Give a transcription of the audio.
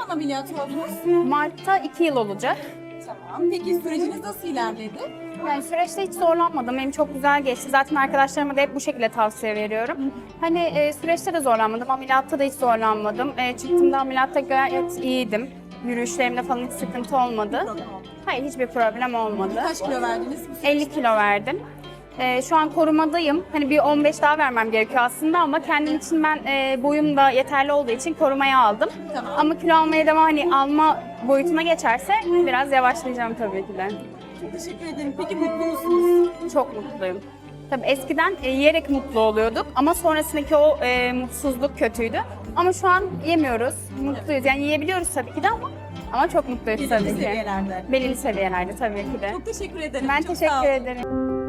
ameliyat oldunuz? Mart'ta 2 yıl olacak. Tamam. Peki süreciniz nasıl ilerledi? Yani süreçte hiç zorlanmadım. Benim çok güzel geçti. Zaten arkadaşlarıma da hep bu şekilde tavsiye veriyorum. Hani e, süreçte de zorlanmadım. Ameliyatta da hiç zorlanmadım. E, çıktığımda ameliyatta gayet iyiydim. Yürüyüşlerimde falan hiç sıkıntı olmadı. Hayır hiçbir problem olmadı. Kaç kilo verdiniz? 50 kilo verdim. E, şu an korumadayım. Hani bir 15 daha vermem gerekiyor aslında ama kendim için ben e, boyum da yeterli olduğu için korumaya aldım. Tamam. Ama kilo almaya devam hani alma boyutuna geçerse biraz yavaşlayacağım tabii ki de. Çok teşekkür ederim. Peki mutlu musunuz? Çok mutluyum. Tabii eskiden e, yiyerek mutlu oluyorduk ama sonrasındaki o e, mutsuzluk kötüydü. Ama şu an yemiyoruz, mutluyuz. Yani yiyebiliyoruz tabii ki de ama ama çok mutluyuz Belirli tabii ki. seviyelerde. Belirli seviyelerde tabii ki de. Çok teşekkür ederim. Ben Çok sağ teşekkür olun. ederim.